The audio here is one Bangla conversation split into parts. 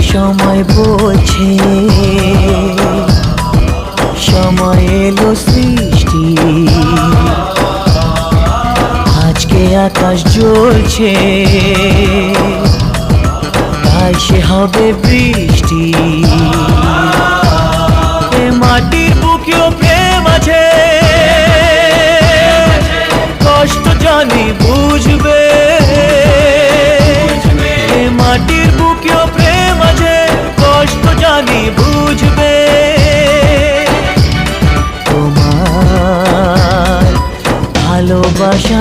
সময় বলছে সময় এলো সৃষ্টি। আজকে আকাশ জ্বলছে। তাই সে হবে বৃষ্টি। ভালোবাসা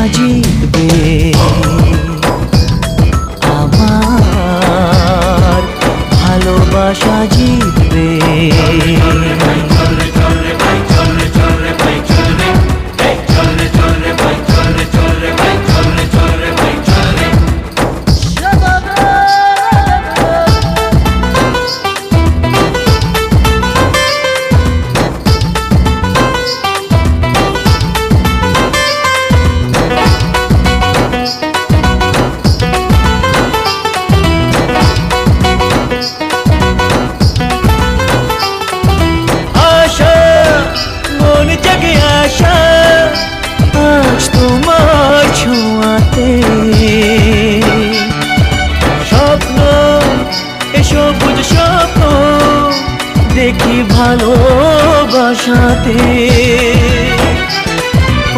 দেখি ভালোবাসাতে।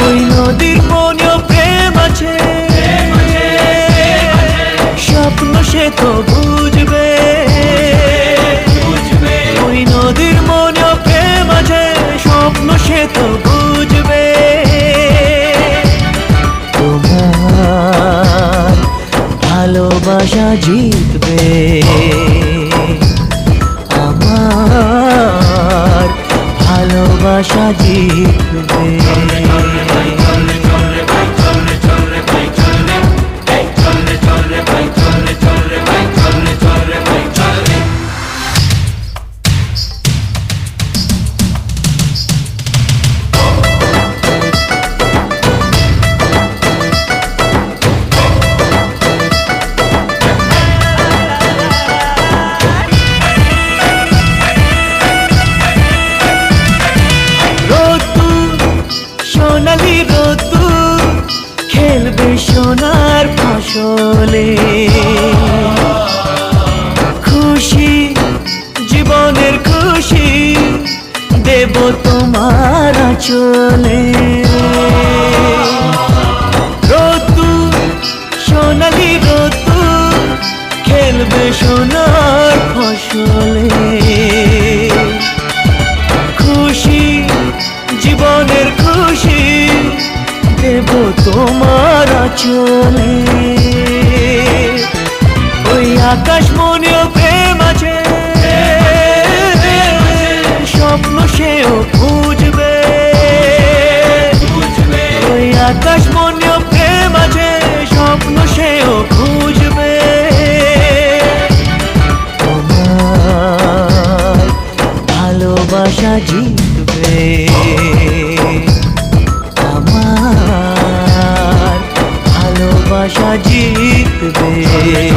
ওই নদীর মনেও প্রেম আছে। স্বপ্ন সে তো বুঝবে। ওই নদীর মনেও প্রেম আছে, স্বপ্ন সে তো বুঝবে। ভালোবাসা জিতবে ভালোবাসা জিতবে সোনার ফসলে। খুশি জীবনের খুশি দেব তোমার চলে রতু সোনালি রতু খেলবে সোনার ফসলে। চলে ওই আকাশ মনেও প্রেম আছে। স্বপ্ন সেও বুঝবে ওই আকাশ মনেও প্রেম আছে, স্বপ্ন সেও খুঁজবে। ভালোবাসা জিতবে जीत दे।